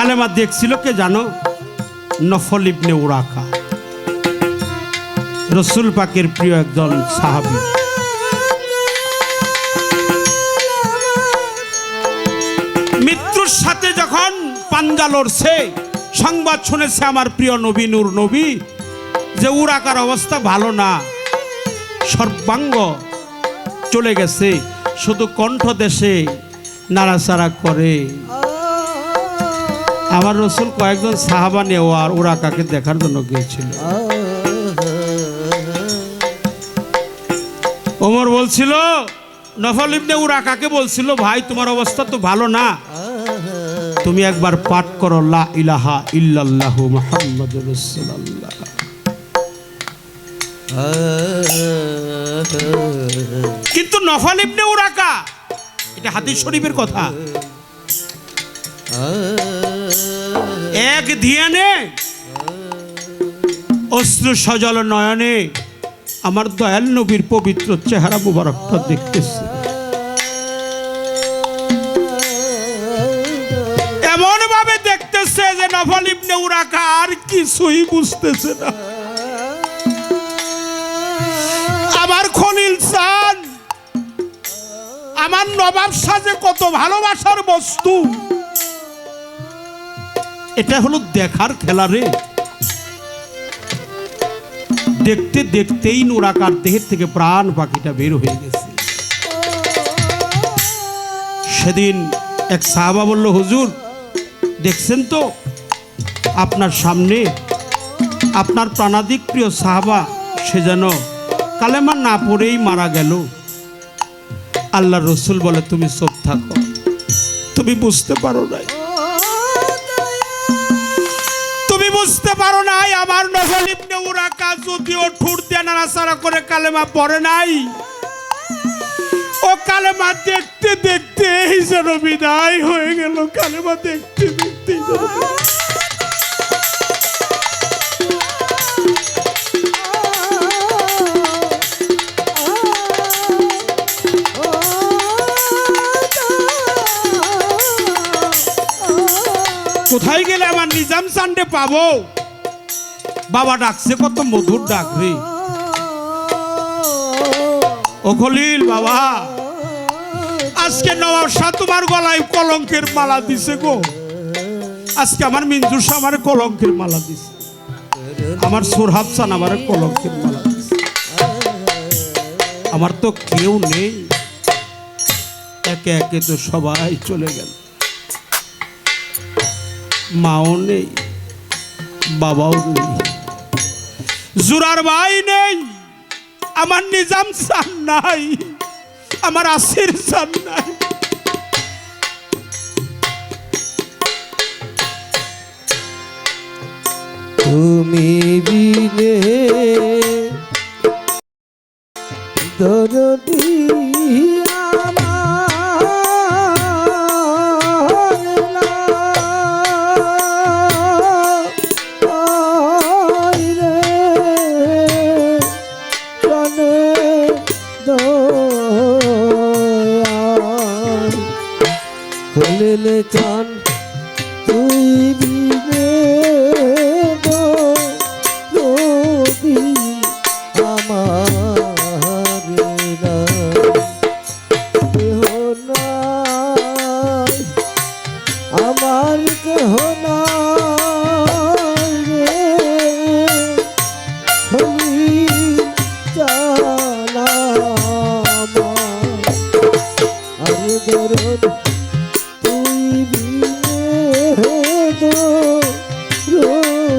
কালেমা দেখছিল কে জানো? নফল ইবনে উরাকা। রসুল পাকের প্রিয় একজন সাহাবী। মৃত্যুর সাথে যখন পাঞ্জা লড়ছে, সংবাদ শুনেছে আমার প্রিয় নবী নূর নবী যে উরাকার অবস্থা ভালো না। সর্বাঙ্গ চলে গেছে, শুধু কণ্ঠ দেশে নাড়াচাড়া করে। আমার রসুল কয়েকজন সাহাবা নিয়েও আর উরাকাকে দেখার জন্য গিয়েছিল। ওমর বলছিল, নফল ইবনে উরাকাকে বলছিল, ভাই, তোমার অবস্থা তো ভালো না। তুমি একবার পাঠ করো, লা ইলাহা ইল্লাল্লাহু মুহাম্মাদুর রাসূলুল্লাহ। কিন্তু নফল ইবনে উরাকা এটা হাদিস শরীফের কথা। এক ধিয়ানে অস্ত্র সজল নয়নে, আমার দয়াল নবীর পবিত্র চেহারা মুবারকটা দেখতেছে। এমন ভাবে দেখতেছে যে নফল ইবনে উরাকা আর কিছুই বুঝতেছে না। আমার খলিল চান আমার নবাব সাজে কত ভালোবাসার বস্তু। এটা হলো দেখার খেলা রে। দেখতে দেখতেই নোরাকার দেহের থেকে প্রাণ পাখিটা বের হয়ে গেছে। সেদিন এক সাহাবা বলল, হুজুর, দেখছেন তো? আপনার সামনে আপনার প্রাণাদিক প্রিয় সাহাবা, সে যেন কালেমা না পড়েই মারা গেল। আল্লাহ রসুল বলে, তুমি চোখ থাকো। তুমি বুঝতে পারো নাই। নাই, আমার নফল ইবনে উরাকা যদিও ঠুর দিয়ে নাড়াচাড়া করে কালেমা পড়ে নাই। ও কালেমা দেখতে দেখতে যেন বিদায় হয়ে গেল, কালেমা দেখতে দেখতে কোথায় গেলে আমার নিজাম সান্ডে পাবো? বাবা ডাকছে, কত মধুর ডাক রে। ও খলিল বাবা, আজকে নবাব শাহ তোমার গলায় কলঙ্কের মালা দিছে গো। আজকে আমার মিঞ্জুর শাহ আমার কলঙ্কের মালা দিছে। আমার সোরহাবসান আমার কলঙ্কের মালা দিছে। আমার তো কেউ নেই। একে একে তো সবাই চলে গেল। মাও নেই, বাবাও নেই। জুরার ভাই নেই আমার নিজাম সান নাই আমার আসির সান নাই। তুমি বিনে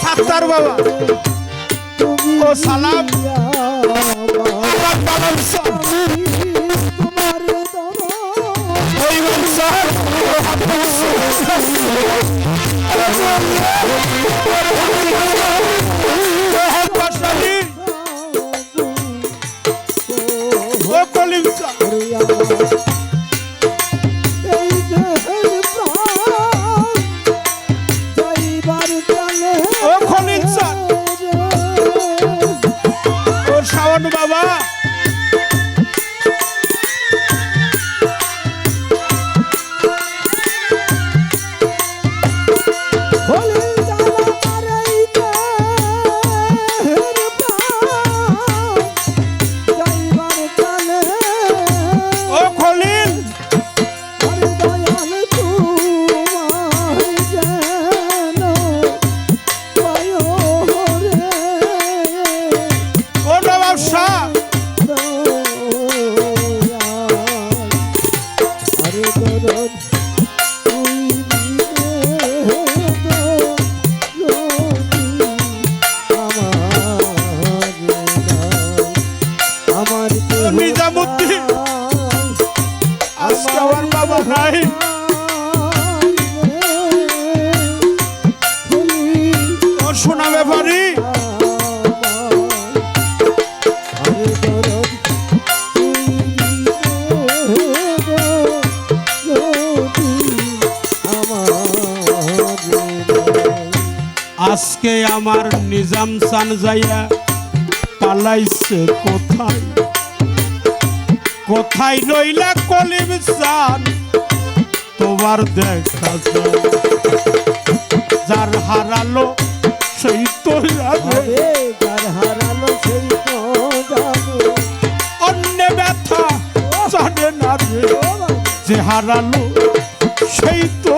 সাত্তার বাবা ও সালাম তোমার Thank you. আজকে আমার নিজাম সান যাইয়া পালাইছে কোথায়? কোথায় রইলা কলিম সান? তোমার দেখা যার হারালো সেই যে সেই তো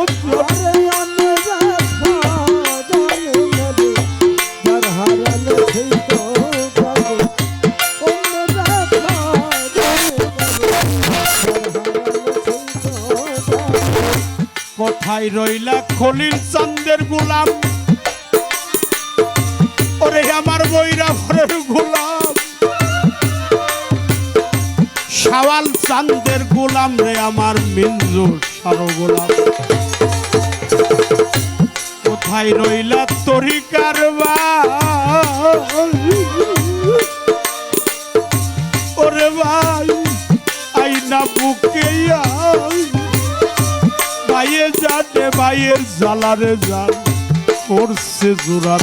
কোথায় রইলা খলিল চান্দের গোলাম। ওরে আমার বইরা ঘরের গোলাম। শাওয়াল চান্দের গোলাম রে আমার মিঞ্জুর সারো গোলাম কোথায় রইলা তরিকার ওরে ভাই, আইনা বুকে ভাইয়ে জানে, ভাইয়ের জ্বালারে জান করছে জোরার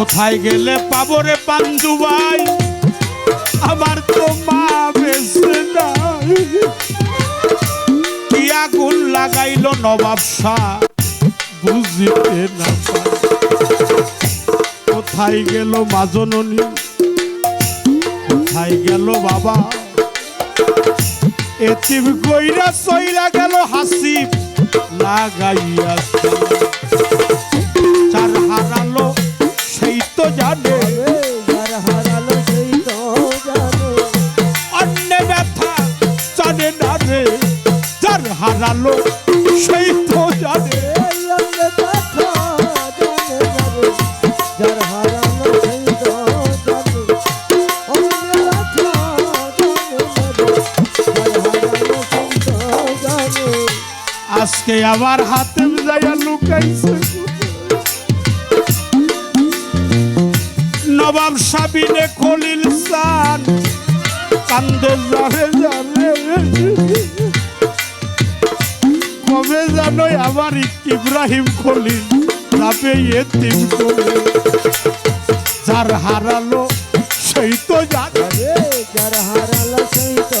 কোথায় গেলে পাবো রে পাঞ্জু ভাই আমার তো মা বেঁচে কি আগুন লাগাইলো নবাব শাহ বুঝিতে না কোথায় গেল মাজননী কোথায় গেল বাবা? এতিম কইরা সইলা গেল হাসিব, লাগাইয়া আজকে আমার হাতে যাইয়া লুকাইছে। নবাব সাবিনে খলিল সান কান্দে জারে জারে কবে জানোই আমার ইব্রাহিম খলিল যাবে এতিম করে। যার হারালো সেই তো জানে। যার হারালো সেই তো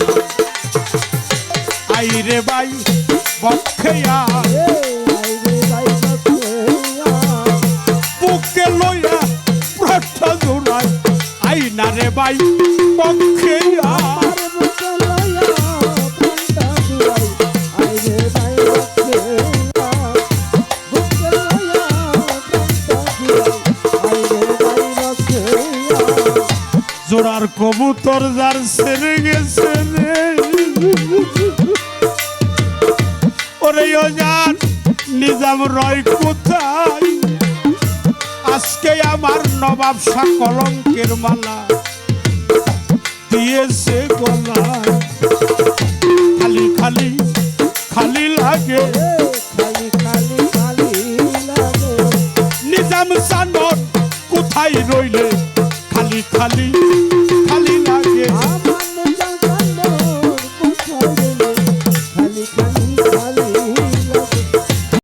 যায় আইরে ভাই বক্ষে আয়, এই আইরে ভাই সখেয়া, বুকে লইয়া প্রশ্ন জোড়ায় আইনা রে ভাই বক্ষে আয়। আমার বুকে লইয়া প্রাণটা জুড়াই, আইরে ভাই সখেয়া, বুকে লইয়া প্রাণটা জুড়াই, আইরে ভাই সখেয়া। জোড়ার কবুতর যার ছেড়ে গেছে রে ওরে ওজান নিজাম রয় কোথায়? আজকে আমার নবাব শাহ কলঙ্কের মালা দিয়েছে গলায়। খালি খালি খালি লাগে। খালি খালি খালি লাগে। নিজাম সানন কোথায় রইলে? খালি খালি